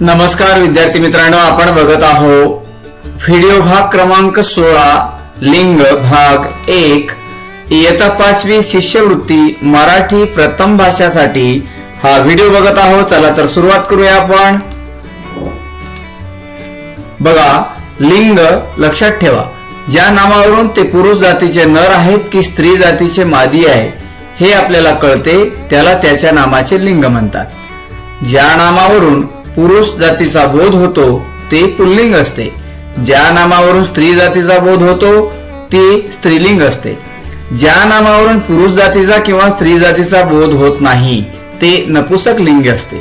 नमस्कार विद्यार्थी मित्रांनो आपण बघत आहोत व्हिडिओ भाग क्रमांक सोळा लिंग भाग एक इयत्ता पाचवी शिष्यवृत्ती मराठी प्रथम भाषासाठी. हा व्हिडिओ बघत आहोत चला तर सुरुवात करूया आपण. बघा लिंग लक्षात ठेवा. ज्या नामावरून ते पुरुष जातीचे नर आहेत की स्त्री जातीचे मादी आहे हे आपल्याला कळते त्याला त्याच्या नामाचे लिंग म्हणतात. ज्या नामावरून पुरुष जातीचा बोध होतो ते पुल्लिंग असते. ज्या नामावरून स्त्री जातीचा बोध होतो ते स्त्रीलिंग असते. ज्या नामावरून पुरुष जातीचा किंवा स्त्री जातीचा बोध होत नाही ते नपुसक लिंग असते.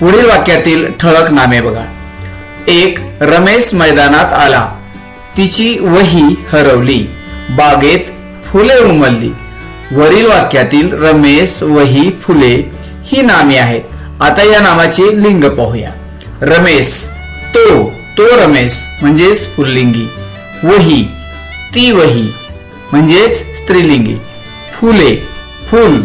पुढील वाक्यातील ठळक नामे बघा. एक रमेश मैदानात आला. तिची वही हरवली. बागेत फुले उमलली. वरील वाक्यातील रमेश वही फुले ही नामे आहेत. आता या नावाचे लिंग पाहूया. रमेश. तो तो रमेश म्हणजेच पुल्लिंगी. वही. ती वही म्हणजेच स्त्रीलिंगी. फुले. फुल.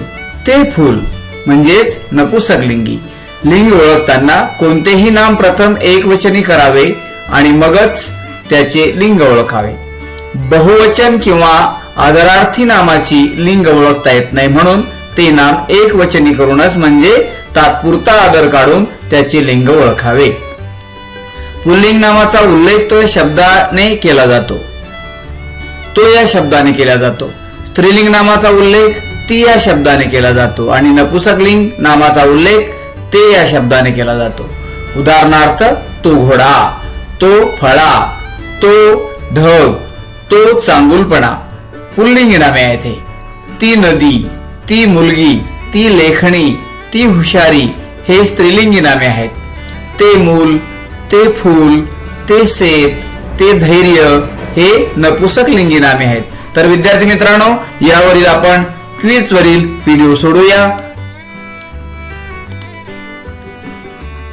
ते फुल म्हणजेच नपुसकलिंगी. लिंग ओळखताना कोणतेही नाम प्रथम एकवचनी करावे आणि मगच त्याचे लिंग ओळखावे. बहुवचन किंवा आदरार्थी नामाची लिंग ओळखता येत नाही म्हणून ते नाम एकवचनी करूनच म्हणजे तात्पुरता आदर काढून त्याचे लिंग ओळखावे. पुल्लिंग नामाचा उल्लेख तो शब्दाने केला जातो. तो या शब्दाने केला जातो. स्त्रीलिंग नामाचा उल्लेख ती या शब्दाने केला जातो आणि नपुसकलिंग नामाचा उल्लेख ते या शब्दाने केला जातो. उदाहरणार्थ तो घोडा तो फळा तो ढग तो चांगुलपणा पुल्लिंग नामे आहेत ती नदी ती मुलगी ती लेखणी ती हुशारी हे स्त्रीलिंगी नामे आहेत. ते मूल ते फूल ते शेत ते धैर्य हे नपुसक लिंगी नामे आहेत. तर विद्यार्थी मित्रांनो यावरील आपण क्विज वरील व्हिडिओ सोडूया.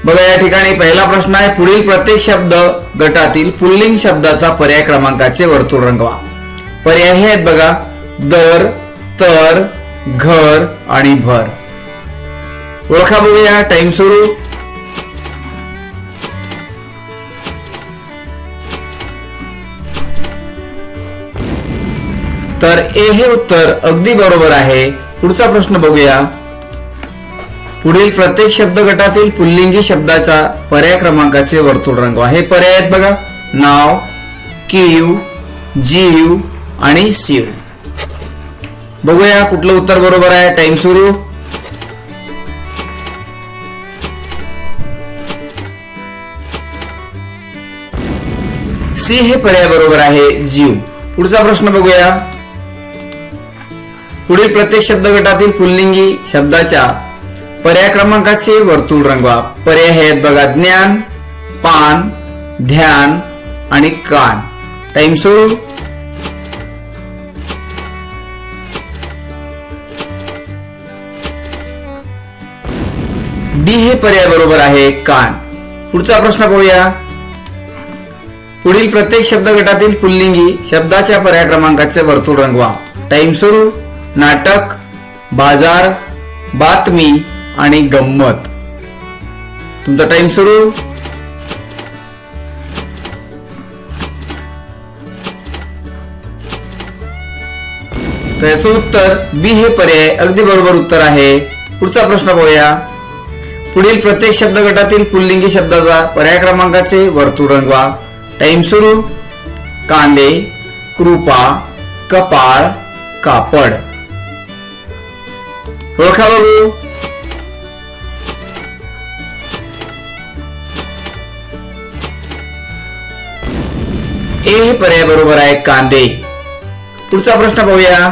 बघा या ठिकाणी पहिला प्रश्न आहे पुढील प्रत्येक शब्द गटातील पुल्लिंग शब्दाचा पर्याय क्रमांकाचे वर्तुळ रंगवा. पर्याय हे आहेत बघा दर तर घर आणि भर. ओळखा बघूया टाइम सुरू. तर ए हे उत्तर अगदी बरोबर आहे. पुढचा प्रश्न बघूया. पुढील प्रत्येक शब्द गटातील पुल्लिंगी शब्दाचा पर्याय क्रमांकाचे वर्तुळ रंगवा हे पर्याय आहेत बघा. नाव किव जीव आणि शिव बघूया कुठलं उत्तर बरोबर आहे. टाइम सुरू. सी हे पर्याय बरोबर आहे जीव. पुढचा प्रश्न बघूया. पुढील प्रत्येक शब्द गटातील पुल्लिंगी शब्दाच्या पर्याय क्रमांकाचे वर्तुळ रंगवा. पर्याय आहेत बघा ज्ञान पान ध्यान आणि कान. टाइम सुरू डी हे पर्याय बरोबर आहे कान. पुढचा प्रश्न पाहूया पुढील प्रत्येक शब्द गटातील पुल्लिंगी शब्दाच्या पर्याय क्रमांकाचे वर्तुळ रंगवा. टाइम सुरू नाटक बाजार बातमी आणि गंमत. तुमचा टाइम सुरू. तर याचं उत्तर बी हे पर्याय अगदी बरोबर उत्तर आहे. पुढचा प्रश्न पाहूया पुढील प्रत्येक शब्द गटातील पुल्लिंगी शब्दाचा पर्याय क्रमांकाचे वर्तुळ रंगवा. टाइम सुरू कांदे कृपा कपाळ कापड ओळखा बघू ए हे पर्याय बरोबर आहे कांदे पुढचा प्रश्न पाहूया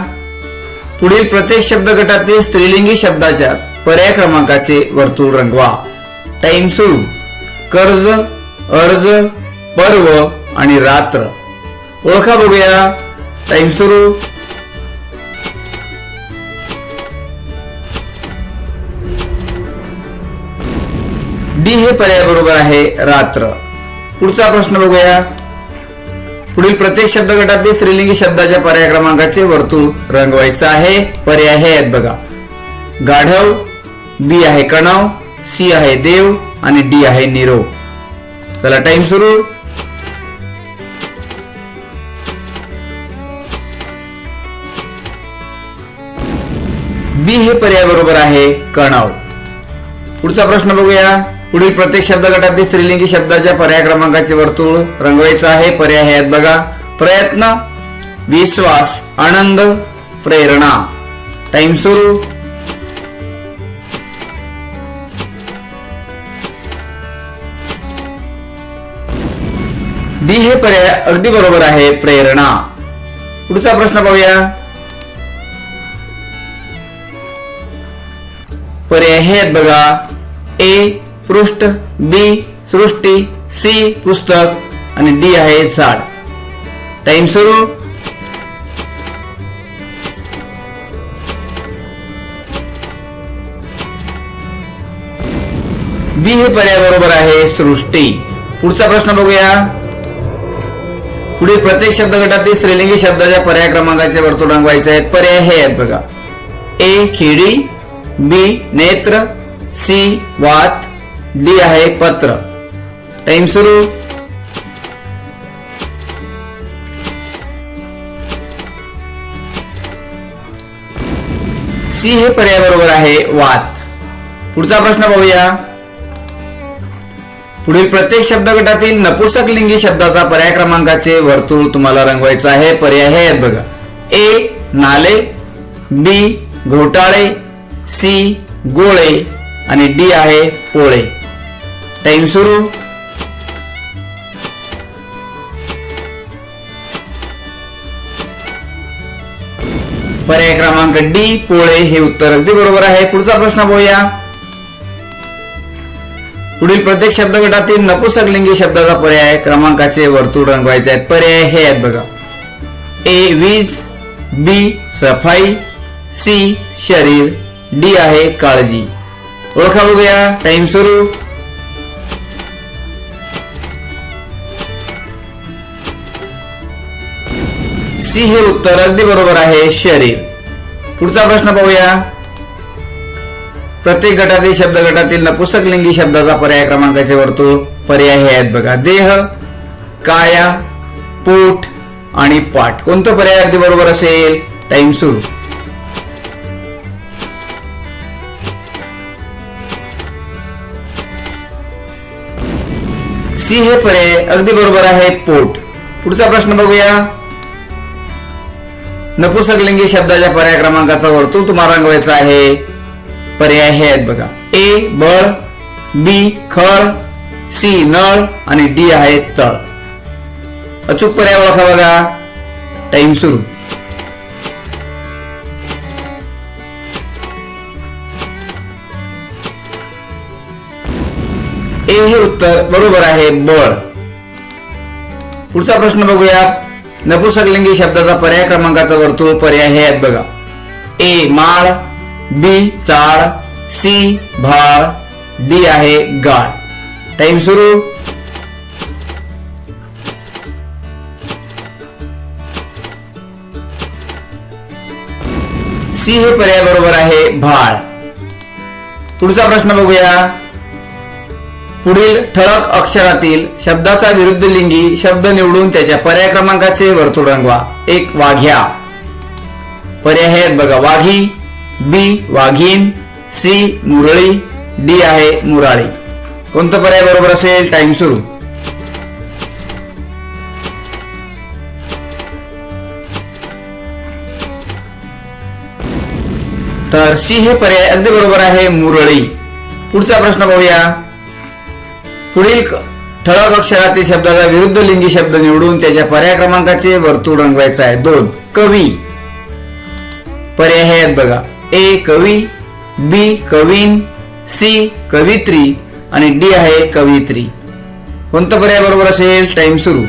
पुढील प्रत्येक शब्द गटातील स्त्रीलिंगी शब्दाच्या पर्याय क्रमांकाचे वर्तुळ रंगवा टाइम सुरू कर्ज अर्ज पर्व आणि रात्र. ओळखा बघूया. टाइम सुरू. डी हे पर्याय बरोबर आहे रात्र. पुढचा प्रश्न बघूया. पुढील प्रत्येक शब्द गटातील स्त्रीलिंगी शब्दाच्या पर्याय क्रमांकाचे वर्तुळ रंगवायचं आहे. पर्याय हे आहेत बघा. गाढव बी आहे कणव सी आहे देव आणि डी आहे निरोप. चला टाइम सुरू. बी हे पर्याय बरोबर आहे कणाव. पुढचा प्रश्न बघूया. पुढील प्रत्येक शब्द गटातील स्त्रीलिंगी शब्दाच्या पर्याय क्रमांकाचे वर्तुळ रंगवायचं आहे. पर्याय आहेत बघा. प्रयत्न विश्वास आनंद प्रेरणा. टाइम सुरू. बी हे पर्याय अगदी बरोबर आहे प्रेरणा. पुढचा प्रश्न पाहूया पर्याय हे आहेत बघा. ए पृष्ठ. बी सृष्टी. सी पुस्तक. आणि डी आहे झाड. टाइम सुरू. बी हे पर्याय बरोबर आहे सृष्टी. पुढचा प्रश्न बघूया. पुढे प्रत्येक शब्द गटातील स्त्रीलिंगी शब्दाच्या पर्याय क्रमांकाचे वर्तुळ रंगवायचे आहेत. पर्याय हे आहेत बघा. ए खेडी. बी नेत्र सी वात डी आहे पत्र. टाइम सुरू. सी हे पर्याय बरोबर आहे वात. पुढचा प्रश्न पाहूया. पुढील प्रत्येक शब्द गटातील नपुसक लिंगी शब्दाचा पर्याय क्रमांकाचे वर्तुळ तुम्हाला रंगवायचं आहे. पर्याय हे आहेत बघा. ए नाले बी घोटाळे सी गोळे आणि डी आहे पोळे. टाइम सुरू. पर्याय क्रमांक डी पोळे हे उत्तर अगदी बरोबर आहे. पुढचा प्रश्न पाहूया. पुढील प्रत्येक शब्द गटातील नपुसक शब्दाचा पर्याय क्रमांकाचे वर्तुळ रंगवायचे आहेत. पर्याय हे आहेत बघा. ए वीज बी सफाई सी शरीर डी आहे काळजी. ओळखा बघूया टाइम सुरू. सी हे उत्तर अगदी बरोबर आहे शरीर. पुढचा प्रश्न पाहूया. प्रत्येक गटातील शब्द गटातील नपुसक लिंगी शब्दाचा पर्याय क्रमांकाचे वर्तुळ पर्याय हे आहेत बघा. देह काया पोट आणि पाठ. कोणतं पर्याय अगदी बरोबर असेल? टाइम सुरू. सी हे पर्याय अगदी बरोबर आहे पोट. पुढचा प्रश्न बघूया. नपुसकलिंगी शब्दाच्या पर्याय क्रमांकाचा वर्तुळ तुम्हाला रंगवायचा आहे. पर्याय हे आहेत बघा. ए बळ बी खळ सी नळ आणि डी आहे तळ. अचूक पर्याय ओळखा बघा. टाइम सुरू. हे उत्तर बरोबर आहे बळ. पुढचा प्रश्न बघूया. नपुसकलिंगी शब्दाचा पर्याय क्रमांकाचा वर्तुळ पर्याय हे आहेत बघा. ए माळ बी चाळ सी भाळ डी आहे गाळ. टाइम सुरू. सी हे पर्याय बरोबर आहे भाळ. पुढचा प्रश्न बघूया. पुढील ठळक अक्षरातील शब्दाचा विरुद्ध लिंगी शब्द निवडून त्याच्या पर्याय क्रमांकाचे वर्तुळ रंगवा. एक वाघ्या. पर्याय आहेत बघा वाघी बी वाघीन सी मुरळी डी आहे मुराळी. कोणतं पर्याय बरोबर असेल? टाइम सुरू. तर सी हे पर्याय अगदी बरोबर आहे मुरळी. पुढचा प्रश्न पाहूया पुढील ठळक अक्षरातील शब्दाचा विरुद्ध लिंगी शब्द निवडून त्याच्या पर्याय क्रमांकाचे वर्तुळ रंगवायचं आहे. दोन कवी. पर्याय हे आहेत बघा. ए कवी. बी कवीन. सी कवित्री. आणि डी आहे कवित्री. कोणतं पर्याय बरोबर असेल? टाइम सुरू.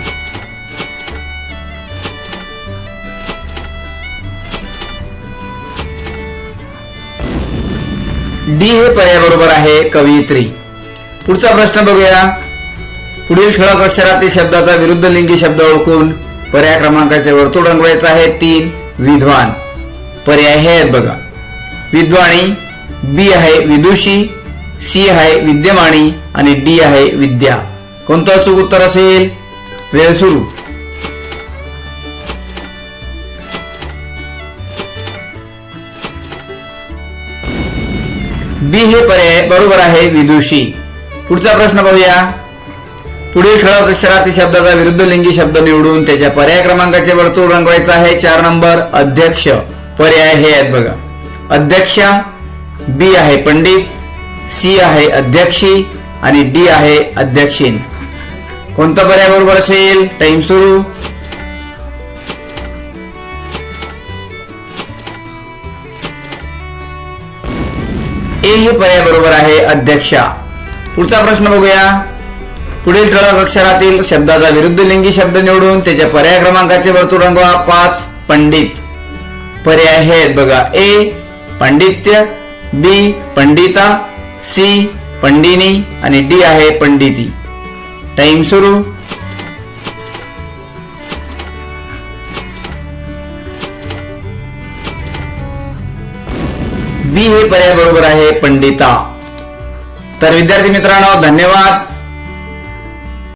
डी हे पर्याय बरोबर आहे कवित्री. पुढचा प्रश्न बघूया. पुढील ठळक अक्षरातील शब्दाचा विरुद्ध लिंगी शब्द ओळखून पर्याय क्रमांकाचे वर्तुळ रंगवायचं आहे तीन विद्वान. पर्याय हे आहेत बघा. विद्वाणी बी आहे विदुषी सी आहे विद्यमानी आणि डी आहे विद्या. कोणतं अचूक उत्तर असेल? वेळ सुरू. बी हे पर्याय बरोबर आहे विदुषी. पुढचा प्रश्न पाहूया पुढील ठळक अक्षरातील शब्दाचा विरुद्ध लिंगी शब्द निवडून त्याच्या पर्याय क्रमांकाचे वर्तुळ रंगवायचं आहे. चार नंबर अध्यक्ष. पर्याय हे आहेत बघा. अध्यक्ष बी आहे पंडित सी आहे अध्यक्षी आणि डी आहे अध्यक्षीन. कोणता पर्याय बरोबर असेल? टाइम सुरू. ए हे पर्याय बरोबर आहे अध्यक्षा. पुढचा प्रश्न बघूया. पुढील ठळक अक्षरातील शब्दाचा विरुद्ध लिंगी शब्द निवडून त्याच्या पर्याय क्रमांकाचे वर्तुळ रंगवा पाच पंडित. पर्याय हे आहेत बघा. ए पांडित्य बी पंडिता सी पंडिनी आणि डी आहे पंडिती. टाइम सुरू. बी हे पर्याय बरोबर आहे पंडिता. तर विद्यार्थी मित्रांनो धन्यवाद.